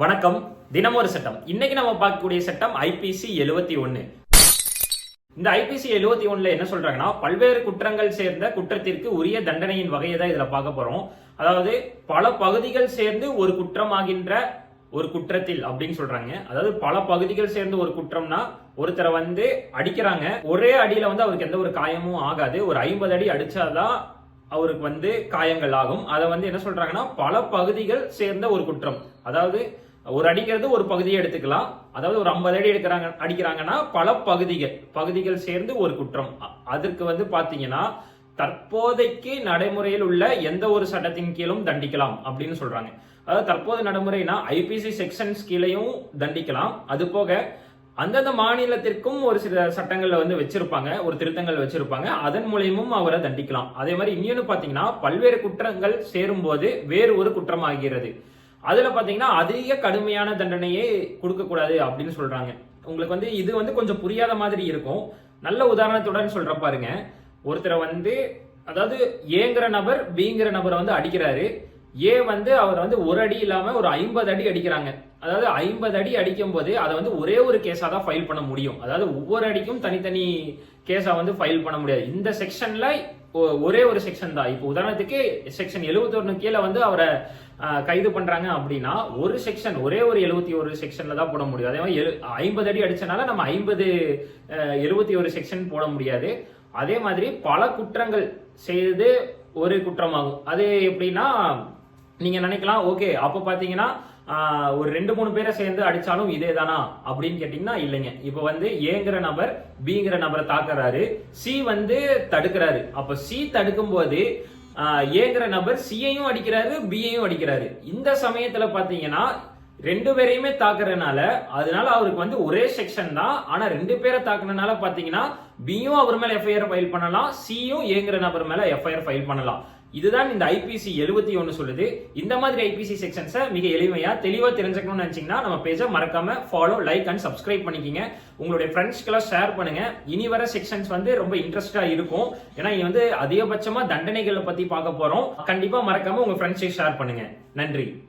வணக்கம். தினம் ஒரு சட்டம். இன்னைக்கு நம்ம பார்க்கக்கூடிய சட்டம் ஐபிசி எழுபத்தி ஒன்னு. இந்த ஐபிசி எழுபத்தி ஒன்னுல என்ன சொல்றாங்கன்னா பல்வேறு குற்றங்கள் சேர்ந்த குற்றத்திற்கு உரிய தண்டனையின் வகையை தான் இதுல பார்க்க போறோம். அதாவது பல பகுதிகள் சேர்ந்து ஒரு குற்றமாகின்ற ஒரு குற்றத்தில் அப்படின்னு சொல்றாங்க. அதாவது பல பகுதிகள் சேர்ந்து ஒரு குற்றம்னா ஒருத்தரை வந்து அடிக்கிறாங்க. ஒரே அடியில வந்து அவருக்கு எந்த ஒரு காயமும் ஆகாது. ஒரு ஐம்பது அடி அடிச்சாதான் அவருக்கு வந்து காயங்கள் ஆகும். அதை வந்து என்ன சொல்றாங்கன்னா பல பகுதிகள் சேர்ந்த ஒரு குற்றம். அதாவது ஒரு அடிக்கிறது ஒரு பகுதியை எடுத்துக்கலாம். அதாவது ஒரு ஐம்பது அடி எடுக்கிறாங்க அடிக்கிறாங்கன்னா பல பகுதிகள் பகுதிகள் சேர்ந்து ஒரு குற்றம். அதற்கு வந்து பாத்தீங்கன்னா தற்போதைக்கு நடைமுறையில் உள்ள எந்த ஒரு சட்டத்தின் கீழும் தண்டிக்கலாம் அப்படின்னு சொல்றாங்க. அதாவது தற்போது நடைமுறைனா ஐபிசி செக்ஷன்ஸ் கீழையும் தண்டிக்கலாம். அது போக அந்தந்த மாநிலத்திற்கும் ஒரு சில சட்டங்கள்ல வந்து வச்சிருப்பாங்க ஒரு திருத்தங்கள் வச்சிருப்பாங்க. அதன் மூலியமும் அவரை தண்டிக்கலாம். அதே மாதிரி இன்னொன்னு பாத்தீங்கன்னா பல்வேறு குற்றங்கள் சேரும்போது வேறு ஒரு குற்றமாகிறது. அதில் பார்த்தீங்கன்னா அதிக கடுமையான தண்டனையே கொடுக்கக்கூடாது அப்படின்னு சொல்கிறாங்க உங்களுக்கு வந்து இது வந்து கொஞ்சம் புரியாத மாதிரி இருக்கும். நல்ல உதாரணத்துடன் சொல்கிற பாருங்க. ஒருத்தரை வந்து அதாவது ஏங்கிற நபர் பிங்கிற நபரை வந்து அடிக்கிறாரு. ஏ வந்து அவர் வந்து ஒரு அடி இல்லாமல் ஒரு ஐம்பது அடி அடிக்கிறாங்க. அதாவது ஐம்பது அடி அடிக்கும் போது அதை வந்து ஒரே ஒரு கேஸாக தான் ஃபைல் பண்ண முடியும். அதாவது ஒவ்வொரு அடிக்கும் தனித்தனி கேஸாக வந்து ஃபைல் பண்ண முடியாது. இந்த செக்ஷனில் ஒரே ஒரு செக்ஷன் தான். இப்போ உதாரணத்துக்கு செக்ஷன் 71 கீழே வந்து அவரை கைது பண்றாங்க அப்படின்னா ஒரு செக்ஷன் ஒரே ஒரு எழுபத்தி ஒரு செக்ஷன்ல தான் போட முடியும். அதே மாதிரி ஐம்பது அடி அடிச்சனால நம்ம ஐம்பது எழுபத்தி ஒரு செக்ஷன் போட முடியாது. அதே மாதிரி பல குற்றங்கள் செய்து ஒரு குற்றமாகும். அது எப்படின்னா நீங்க நினைக்கலாம் ஓகே அப்ப பாத்தீங்கன்னா ஒரு ரெண்டு மூணு பேரை சேர்ந்து அடிச்சாலும் இதே தானா அப்படின்னு கேட்டீங்கன்னா இல்லைங்க. இப்ப வந்து ஏங்கிற நபர் பிங்கிற நபரை தாக்குறாரு. சி வந்து தடுக்கிறாரு. அப்ப சி தடுக்கும் போது ஏங்கிற நபர் சியையும் அடிக்கிறாரு பியையும் அடிக்கிறாரு. இந்த சமயத்துல பாத்தீங்கன்னா ரெண்டு பேரையுமே தாக்குறதுனால அதனால அவருக்கு வந்து ஒரே செக்ஷன் தான். ஆனா ரெண்டு பேரை தாக்குனனால பாத்தீங்கன்னா பியும் அவர் மேல எஃப்ஐஆர் ஃபைல் பண்ணலாம் சியும் ஏங்கிற நபர் மேல எஃப்ஐஆர் ஃபைல் பண்ணலாம். இதுதான் இந்த ஐபிசி எழுபத்தி ஒன்று சொல்லுது. இந்த மாதிரி ஐபிசி செக்ஷன்ஸை மிக எளிமையா தெளிவா தெரிஞ்சுக்கணும்னு நினைச்சீங்கன்னா நம்ம பேஜை மறக்காம ஃபாலோ லைக் அண்ட் சப்ஸ்கிரைப் பண்ணிக்கிங்க. உங்களுடைய ஃப்ரெண்ட்ஸ்க்கெல்லாம் ஷேர் பண்ணுங்க. இனி வர செக்ஷன்ஸ் வந்து ரொம்ப இன்ட்ரெஸ்டா இருக்கும். ஏன்னா இங்க வந்து அதிகபட்சமா தண்டனைகளை பத்தி பார்க்க போறோம். கண்டிப்பா மறக்காம உங்க ஃப்ரெண்ட்ஸை ஷேர் பண்ணுங்க. நன்றி.